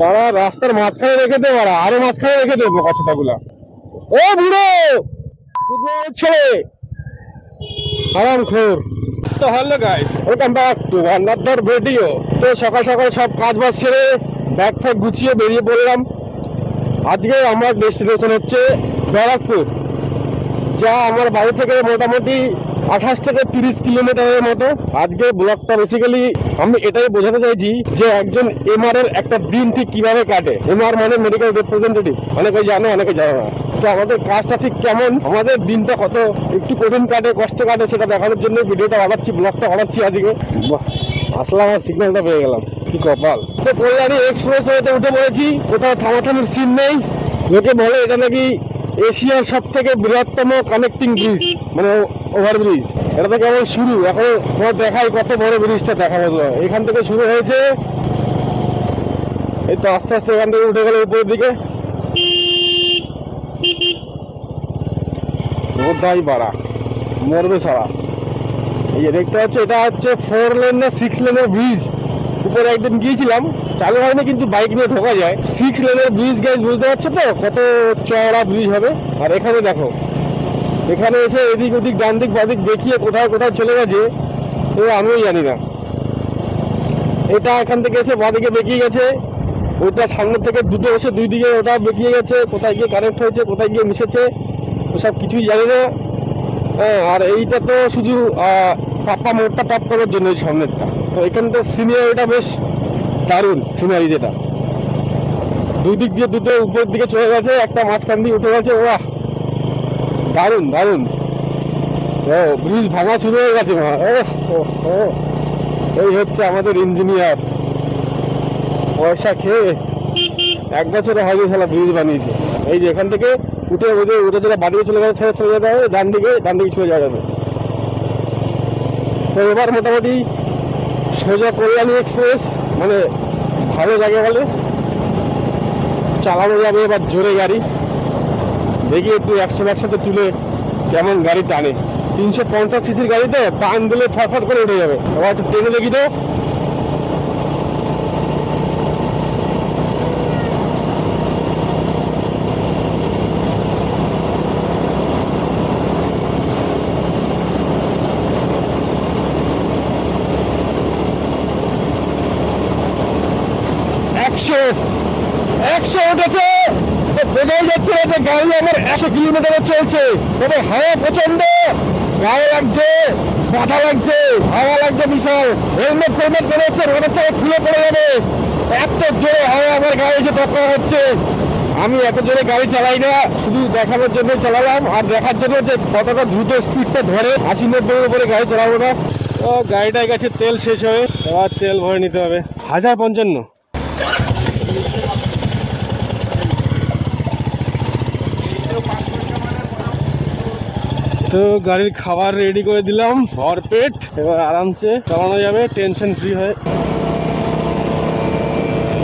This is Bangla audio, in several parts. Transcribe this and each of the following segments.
বাড়া রাস্তার মাঝখানে রেখে দে বাড়া আরও মাঝখানে রেখে দে বোকা ছোটাগুলা ও বুড়ো! বুড়ো ছেলে আরাম খোর। তো hello guys welcome back to another video তো সকাল সকাল সব কাজ বাজ সেরে ব্যাগ ফ্যাগ গুছিয়ে বেরিয়ে পড়লাম। আজকে আমার ডেস্টিনেশন হচ্ছে ব্যারাকপুর যা আমার বাড়ি থেকে মোটামুটি আঠাশ থেকে তিরিশ কিলোমিটারের মতো। আজকে ব্লগটা বেসিক্যালি আমি এটাই বোঝাতে চাইছি যে একজন এমআর এর একটা দিন ঠিক কীভাবে কাটে। এমআর মানে মেডিকেল রিপ্রেজেন্টেটিভ অনেকে জানে অনেকে জানে না। তো আমাদের কাজটা ঠিক কেমন? আমাদের দিনটা কত? একটু কঠিন কাটে, কষ্ট কাটে, সেটা দেখানোর জন্য ভিডিওটা বানাচ্ছি, ব্লগটা বানাচ্ছি আজকে। আসলাম আর সিগন্যালটা পেয়ে গেলাম। কি কপাল। তো কল্যাণী এক্সপ্রেস ওয়েতে উঠে পড়েছি। কোথাও থামাথামির সিন নেই। লোকে বলে এটা নাকি এশিয়ার সব থেকে বৃহত্তম কানেক্টিং ব্রিজ মানে ওভার ব্রিজ এটা তো কেবল শুরু, এখন তোমার দেখাই কত বড় ব্রিজটা দেখাবো তো এখান থেকে শুরু হয়েছে, এই তো আস্তে আস্তে এখান থেকে উঠে গেল উপরের দিকে। বাড়া মরবে সারা। এই যে দেখতে পাচ্ছ, এটা হচ্ছে ফোর লেন না সিক্স লেনের ব্রিজ উপরে একদিন গিয়েছিলাম, চালু হয়নি কিন্তু বাইক নিয়ে ঢোকা যায়। সিক্স লেনের ব্রিজ গাইজ বুঝতে পারছ তো? কত চওড়া ব্রিজ হবে? আর এখানে দেখো, এখানে এসে এদিক ওদিক, ডান দিক বাদিক দেখিয়ে কোথাও কোথাও চলে গেছে, তো আমিও জানি না। এটা এখান থেকে এসে বাদিকে বেঁকিয়ে গেছে, ওইটা সামনে থেকে দুটো এসে দুই দিকে ওটা বেঁকিয়ে গেছে, কোথায় গিয়ে কানেক্ট হয়েছে, কোথায় গিয়ে মিশেছে ওসব কিছুই জানি না। হ্যাঁ আর এইটা তো শুধু পাপ্পা মোড়টা টপ করার জন্য সামনেরটা। তো এখানটা সিনিয়রিটা বেশ দারুণ সিনারি যেটা। দুই দিক দিয়ে দুটো উপর দিকে চলে গেছে, একটা মাঝখান দিয়ে উঠে গেছে বাহ দারুণ দারুণ। ও ব্রিজ ভাঙা শুরু হয়ে গেছে, মা। ও। এই হচ্ছে আমাদের ইঞ্জিনিয়ার পয়সা খেয়ে এক বছরে হয়নি সালা ব্রিজ বানিয়েছে। এই যে এখান থেকে উঠে উঠে উঠে যেটা বাদিকে চলে গেছে, ছেড়ে চলে যেতে হবে, ডান দিকে ডান দিকে চলে যাওয়া যাবে। তো এবার মোটামুটি সোজা কল্যাণী এক্সপ্রেস মানে ভালো লাগে বলে। চালানো যাবে এবার জোরে গাড়ি। দেখি একটু একশো একসাথে তুলে কেমন গাড়ি টানে। তিনশো পঞ্চাশ সিসির গাড়িতে টান দিলে ফটফট করে উঠে যাবে। আবার একটু টেনে দেখি তো। একশো একশো উঠেছে। তো বোঝাই যাচ্ছে না যে গাড়ি আমার একশো কিলোমিটারে চলছে? তবে হাওয়া প্রচণ্ড গায়ে লাগছে, মাথা লাগছে, হাওয়া লাগছে বিশাল। হেলমেট ফেলমেট মনে হচ্ছে রোডের থেকে খুলে পড়ে যাবে। এত জোরে হাওয়া আমার গায়ে এসে টক্কর হচ্ছে। আমি এত জোরে গাড়ি চালাই না, শুধু দেখানোর জন্য চালালাম। আর দেখার জন্য যে কতটা দ্রুত স্পিডটা ধরে, আশি নব্বই উপরে গাড়ি চালাবো না। ও গাড়িটা গেছে তেল শেষ হয়ে, এবার তেল ভরে নিতে হবে। হাজার পঞ্চান্ন। তো গাড়ির খাবার রেডি করে দিলাম ভরপেট এবার আরামসে চালানো যাবে টেনশন ফ্রি হয়ে।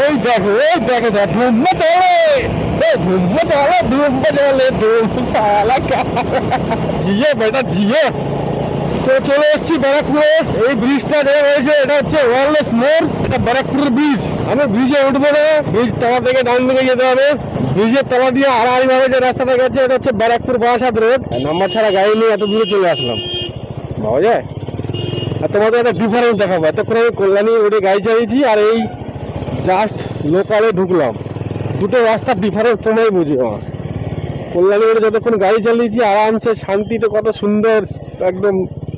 ওই দেখো ওই দেখো, দেখ চলে তো চলে এসেছি এই ব্রিজটা যেটা রয়েছে এটা হচ্ছে ওয়ারলেস মোড়, এটা ব্যারাকপুরের ব্রিজ আমি ব্রিজে উঠবো না। ব্রিজ তলা থেকে ডান দিকে যেতে হবে। ব্রিজের তলা দিয়ে আড়াআড়ি ভাবে যে রাস্তাটা গেছে, এটা হচ্ছে ব্যারাকপুর বারাসাত রোড। নাম্বার ছাড়া গাড়ি নিয়ে এত দূরে চলে আসলাম। পাওয়া যায়? আর তোমাদের একটা ডিফারেন্স দেখাবো। এতক্ষণ আমি কল্যাণী রোডে গাড়ি চালিয়েছি আর এই জাস্ট লোকালে ঢুকলাম। দুটো রাস্তার ডিফারেন্স তোমরাই বুঝি আমার। কল্যাণী রোডে যতক্ষণ গাড়ি চালিয়েছি, আরামসে শান্তিতে কত সুন্দর, একদম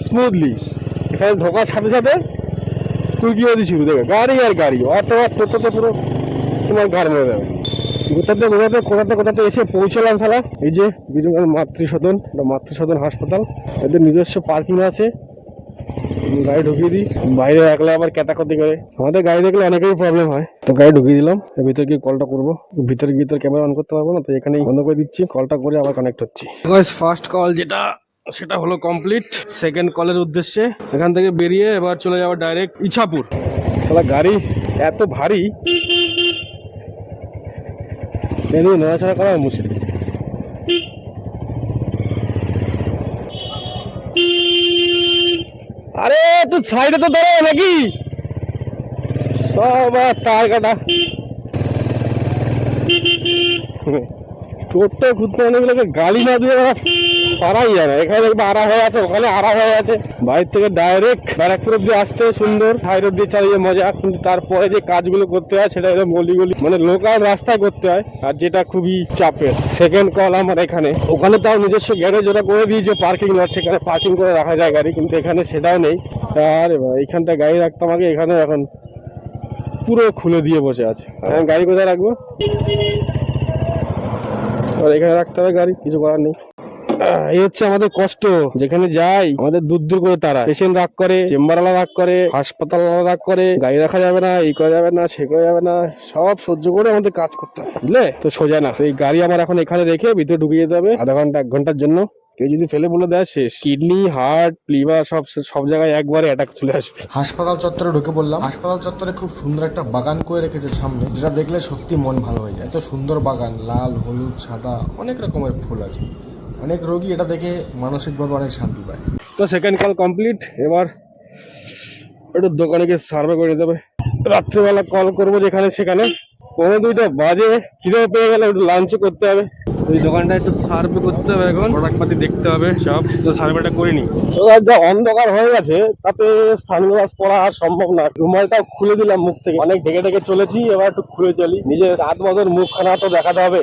স্মুথলি এখানে ঢোকার সাথে সাথে বাজি শুরু দেবে গাড়ি আর গাড়ি, অটো আর টোটোতে পুরো তোমার ঘর মেরে দেবে। কোথাতে কোথাতে কোথাতে কোথাতে এসে পৌঁছলাম সালা এই যে বিজুগার মাতৃসদন, এটা মাতৃসদন হাসপাতাল। এদের নিজস্ব পার্কিং আছে। গাড়ি ঢুকিয়ে দিই, বাইরে একলা আবার ক্যাটাকতি করে। আমাদের গাড়ি দেখলে অনেকেরই প্রবলেম হয়। তো গাড়ি ঢুকিয়ে দিলাম ভিতরে গিয়ে কলটা করব। ভিতরে গিয়ে তোর ক্যামেরা অন করতে পারব না, তো এখানেই বন্ধ করে দিচ্ছি। কলটা করে আবার কানেক্ট হচ্ছি। ফার্স্ট কল যেটা সেটা হলো কমপ্লিট সেকেন্ড কলের উদ্দেশ্যে। এখান থেকে বেরিয়ে এবার চলে যাব ডাইরেক্ট ইছাপুর। শালা গাড়ি এত ভারী। নড়াচড়া করা মুশকিল। আরে তুই সাইডে তো দাঁড়াও নাকি? সব তার কাটা। টোটো ঘুরতে অনেকগুলোকে গালি না দিয়ে পারাই যায় এখানে দেখবে আড়া হয়ে আছে, ওখানে আড়া হয়ে আছে। বাইরে থেকে ডাইরেক্ট ব্যারাকপুর অব্দি আসতে সুন্দর। হাই রোড দিয়ে চালিয়ে মজা, কিন্তু তারপরে যে কাজগুলো করতে হয় সেটা হলো গলি গলি মানে লোকাল রাস্তায় করতে হয়, আর যেটা খুবই চাপের। সেকেন্ড কল আমার এখানে। ওখানে তাও নিজস্ব গ্যারেজ ওরা করে দিয়েছে পার্কিং লট সেখানে পার্কিং করে রাখা যায় গাড়ি, কিন্তু এখানে সেটাও নেই। আরে এইখানটা গাড়ি রাখতাম আগে, এখানে এখন পুরো খুলে দিয়ে বসে আছে। গাড়ি কোথায় রাখব? আর এখানে রাখতে হবে গাড়ি, কিছু করার নেই। এই হচ্ছে আমাদের কষ্ট। যেখানে যাই, আমাদের দূর দূর করে তারা। পেশেন্ট রাগ করে, চেম্বারওয়ালা রাগ করে হাসপাতাল রাগ করে, গাড়ি রাখা যাবে না, এই করা যাবে না, সে করা যাবে না, সব সহ্য করে আমাদের কাজ করতে হবে বুঝলে? তো সোজা না। তো এই গাড়ি আমার এখন এখানে রেখে ভিতরে ঢুকে যেতে হবে, আধা ঘণ্টা, এক ঘণ্টার জন্য। কেউ যদি ফেলে বলে দেয়, শেষ। কিডনি হার্ট লিভার সব সব জায়গায় একবারে অ্যাটাক চলে আসবে। হাসপাতাল চত্বরে ঢুকে পড়লাম। হাসপাতাল চত্বরে খুব সুন্দর একটা বাগান করে রেখেছে সামনে, যেটা দেখলে সত্যি মন ভালো হয়ে যায়। এত সুন্দর বাগান, লাল, হলুদ, সাদা, অনেক রকমের ফুল আছে। অনেক রোগী এটা দেখে মানসিকভাবে অনেক শান্তি পায়। তো সেকেন্ড কল কমপ্লিট এবার একটু দোকানে গিয়ে সার্ভে করে নিতে হবে। রাত্রেবেলা কল করব যেখানে সেখানে। পনেরো দুইটা বাজে। খিদে পেয়ে গেলে, একটু লাঞ্চও করতে হবে। ওই দোকানটা একটু সার্ভে করতে হবে এখন। দেখতে হবে সব। তো সার্ভেটা করিনি যা অন্ধকার হয়ে গেছে তাতে সানগ্লাস পরা আর সম্ভব না। রুমালটা খুলে দিলাম মুখ থেকে। অনেক ঢেকে ঢেকে চলেছি এবার একটু খুলে চলি। নিজের চাঁদ বদর মুখখানা তো দেখাতে হবে।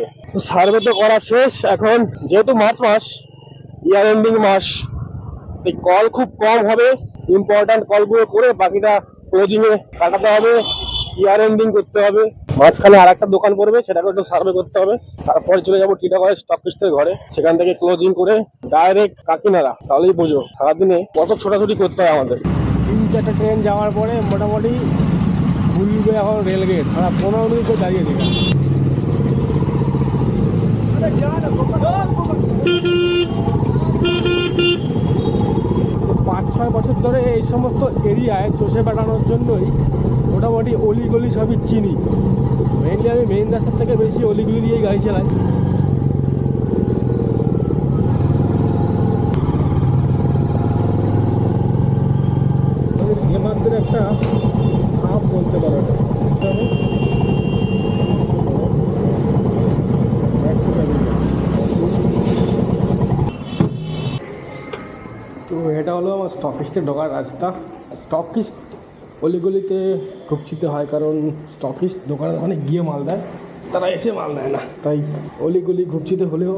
সার্ভে তো করা শেষ। এখন যেহেতু মার্চ মাস ইয়ার এন্ডিং মাস এই কল খুব কম হবে। ইম্পর্ট্যান্ট কলগুলো করে বাকিটা ক্লোজিং এ কাটাতে হবে। ইয়ার এন্ডিং করতে হবে। মাঝখানে আর একটা দোকান পড়বে, সেটাকে একটু সার্ভে করতে হবে। তারপরে চলে যাব টিটাগড়ের স্টক পিস্টের ঘরে, সেখান থেকে ক্লোজিং করে ডাইরেক্ট কাকিনাড়া, তাহলেই বুঝো, সারাদিনে কত ছোটাছুটি করতে হয় আমাদের। তিন চারটা ট্রেন যাওয়ার পরে মোটামুটি ভুলবে এখন রেলগেট সারা পনেরো মিনিট দাঁড়িয়ে দিলাম পাঁচ ছয় বছর ধরে এই সমস্ত এরিয়ায় চষে বেড়ানোর জন্যই মোটামুটি অলিগলি সবই চিনি। আমি মেইন রাস্তার থেকে বেশি অলিগলি দিয়েই গাড়ি চালাই। একটা বলতে পারো তো এটা হলো আমার স্টকিস্টে ঢোকার রাস্তা। স্টকিস্ট অলিগলিতে খুবচিতে হয় কারণ স্টকিস্ট দোকানে দোকানে গিয়ে মাল দেয়, তারা এসে মাল দেয় না। তাই অলিগলি ঘুপচিতে হলেও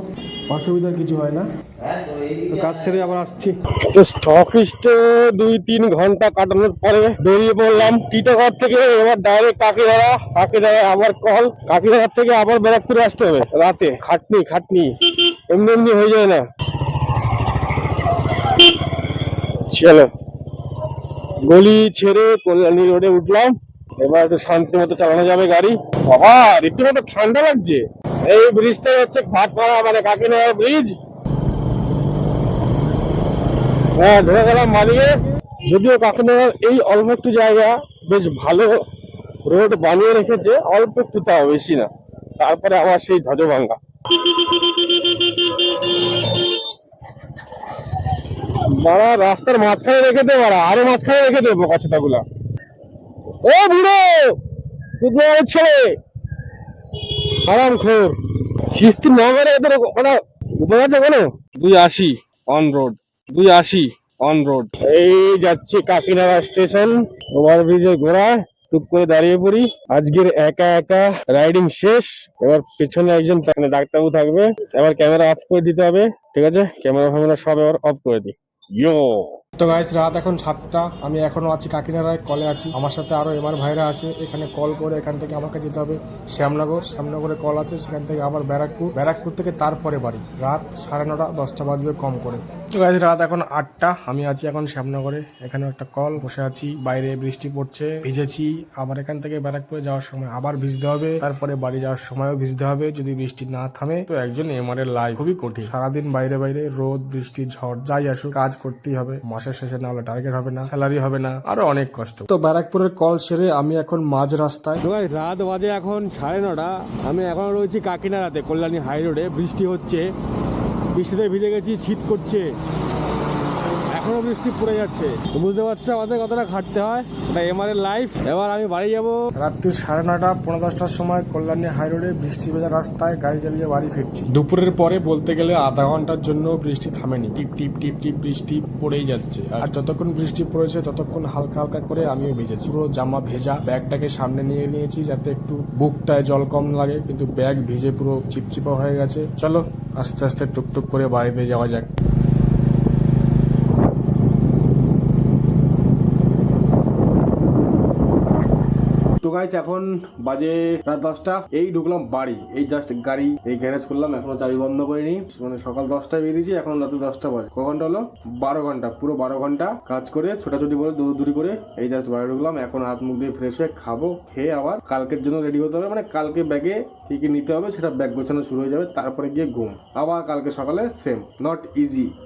অসুবিধার কিছু হয় না। কাজ ছেড়ে আবার আসছি। তো স্টকিস্টে দুই তিন ঘণ্টা কাটানোর পরে বেরিয়ে পড়লাম। টিটাগড় থেকে এবার ডাইরেক্ট কাকিনাড়া কাকিনাড়া আবার কল কাকিনাড়ার থেকে আবার ব্যারাকপুরে আসতে হবে রাতে। খাটনি খাটনি। এমনি এমনি হয়ে যায় না। চলো। গলি ছেড়ে কল্যাণী রোডে উঠলাম। এবার একটু শান্তি মতো চালানো যাবে গাড়ি। বাবা রীতিমতো ঠান্ডা লাগছে। এই ব্রিজটা হচ্ছে ভাটপাড়া মানে কাকিনাড়া ব্রিজ হ্যাঁ ধরে গেলাম মালিকে। যদিও কাকিনাড়ার এই অল্প একটু জায়গা বেশ ভালো রোড বানিয়ে রেখেছে, অল্প একটু তাও বেশি না। তারপরে আমার সেই ধ্বজভাঙ্গা। বাড়া রাস্তার মাঝখানে রেখে দে বাড়া আরও মাঝখানে রেখে দেবো কথাগুলা। ও বুড়ো কুদমার ছেলে। আরাম খোর। কিস্তি না মেরে এদের ওখানে উপায় আছে কোনো? দুই আশি অন রোড দুই আশি অন রোড এই যাচ্ছে কাকিনাড়া স্টেশন ওভারব্রিজের গোড়া টুক করে দাঁড়িয়ে পড়ি। আজকের একা একা রাইডিং শেষ এবার পেছনে একজন ডাক্তারবাবু থাকবে। এবার ক্যামেরা অফ করে দিতে হবে ঠিক আছে? ক্যামেরা ফ্যামেরা সব এবার অফ করে দিই। yo. তো গাইস রাত এখন সাতটা। আমি এখনও আছি কাকিনাড়ায় কলে আছি। আমার সাথে আরও এমআর ভাইরা আছে। এখানে কল করে এখান থেকে আমাকে যেতে হবে শ্যামনগর। শ্যামনগরে কল আছে, সেখান থেকে আবার ব্যারাকপুর। ব্যারাকপুর থেকে তারপরে বাড়ি। রাত সাড়ে নটা, দশটা বাজবে কম করে। তো গাইস রাত এখন আটটা। আমি আছি এখন শ্যামনগরে। এখানে একটা কল বসে আছি। বাইরে বৃষ্টি পড়ছে। ভিজেছি। আবার এখান থেকে ব্যারাকপুরে যাওয়ার সময় আবার ভিজতে হবে। তারপরে বাড়ি যাওয়ার সময়ও ভিজতে হবে। যদি বৃষ্টি না থামে, তো একজন এমআর এর লাইফ খুবই কঠিন। সারাদিন বাইরে বাইরে রোদ, বৃষ্টি, ঝড়, যাই আসুক, কাজ করতেই হবে। মাসের শেষে না হলে টার্গেট হবে না স্যালারি হবে না আরও অনেক কষ্ট। তো ব্যারাকপুরের কল সেরে আমি এখন মাঝ রাস্তায়। রাত বাজে এখন সাড়ে নটা। আমি এখন রয়েছি কাকিনাড়াতে কল্যাণী হাই রোডে বৃষ্টি হচ্ছে বৃষ্টিতে ভিজে গেছি শীত করছে। এখনও বৃষ্টি পড়ে যাচ্ছে। বুঝতে পারছ আমাদের কতটা খাটতে হয়? এটা এমআর এর লাইফ এবার আমি বাড়ি যাব। রাত্রি সাড়ে নটা পনেরো দশটার সময় কল্যাণী হাই রোডে বৃষ্টি ভেজা রাস্তায় গাড়ি চালিয়ে বাড়ি ফিরছি। দুপুরের পরে বলতে গেলে আধা ঘণ্টার জন্য বৃষ্টি থামেনি। টিপ টিপ টিপ টিপ বৃষ্টি পড়েই যাচ্ছে। আর যতক্ষণ বৃষ্টি পড়েছে ততক্ষণ হালকা হালকা করে আমিও ভিজেছি। পুরো জামা ভেজা ব্যাগটাকে সামনে নিয়ে নিয়েছি যাতে একটু বুকটায় জল কম লাগে কিন্তু ব্যাগ ভিজে পুরো চিপচিপা হয়ে গেছে। চলো আস্তে আস্তে টুকটুক করে বাড়িতে যাওয়া যাক। গাইস এখন বাজে রাত দশটা। এই ঢুকলাম বাড়ি। এই জাস্ট গাড়ি, এই গ্যারেজ করলাম এখনও চাবি বন্ধ করিনি। মানে সকাল দশটায় বেরিয়েছি, এখন রাতে দশটা বাজে। ক ঘণ্টা হলো? বারো ঘণ্টা, পুরো বারো ঘণ্টা কাজ করে, ছোটাছুটি করে দূরি করে, এই জাস্ট বাড়ি ঢুকলাম। এখন হাত মুখ দিয়ে ফ্রেশ হয়ে খাব, খেয়ে আবার কালকের জন্য রেডি হতে হবে। মানে কালকে ব্যাগে কি কি নিতে হবে, সেটা ব্যাগ গোছানো শুরু হয়ে যাবে। তারপরে গিয়ে ঘুম। আবার কালকে সকালে সেম নট ইজি